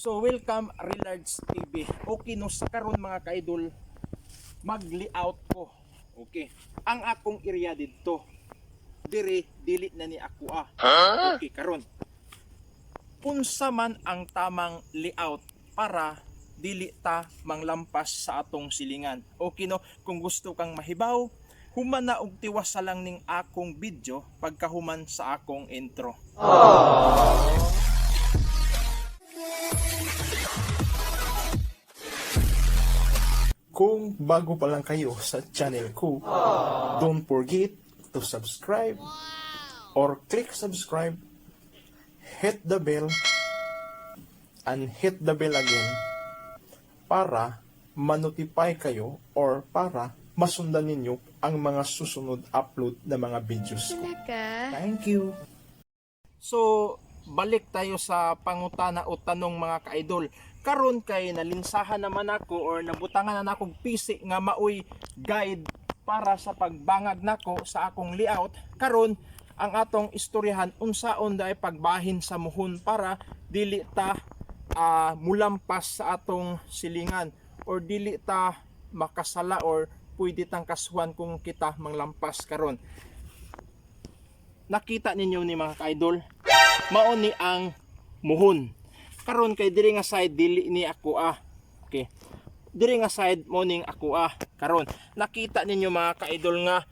So welcome Relards TV. Okay no sa karon mga ka-idol mag-layout ko. Okay. Ang akong area dito. Dire dili na ni ako ah. Okay karon. Unsa man ang tamang layout para dili ta manglampas sa atong silingan. Okay no, kung gusto kang mahibaw, human na og tiwas sa lang ning akong video pagkahuman sa akong intro. Kung bago pa lang kayo sa channel ko, don't forget to subscribe or click subscribe, hit the bell, and hit the bell again para manotify kayo or para masundan ninyo ang mga susunod upload na mga videos ko. Thank you. So, balik tayo sa pangutana o tanong mga ka-idol. Karon kay nalinsahan naman ako or nabutangan na akong pisi nga maoy guide para sa pagbangag nako sa akong layout. Karon ang atong istoryahan unsaon dai pagbahin sa muhon para dili ta ah, mulampas sa atong silingan or dili ta makasala or pwede tang kasuhan kung kita manglampas karon nakita ninyo ni mga ka-idol mao ni ang muhon karon kay diri nga side dili ni ako ah. Okay. Diri nga side mo ning ako ah. Karon nakita ninyo mga ka-idol nga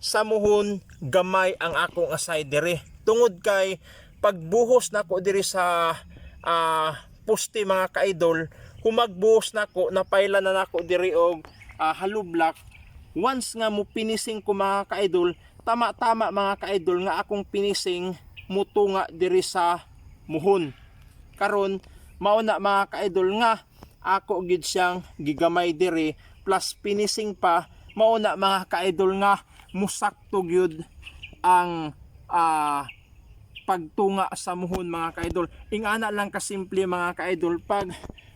sa muhon gamay ang akong side diri. Tungod kay pagbuhos nako diri sa ah, poste mga ka-idol humagbuhos nako napayla na nako diri og ah, halublak. Once nga mo pinising ko mga ka-idol tama-tama mga ka-idol nga akong pinising mutunga diri sa muhon. Karon mao na mga ka-idol nga ako gid siyang gigamay diri plus pinising pa mao na mga ka-idol nga musakto gyud ang ah, pagtunga sa muhon mga ka-idol. Ingana lang kasimple mga ka-idol pag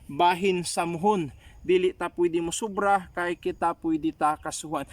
bahin sa muhon. Dili ta pwede mo sobra kay kita pwede ta kasuhan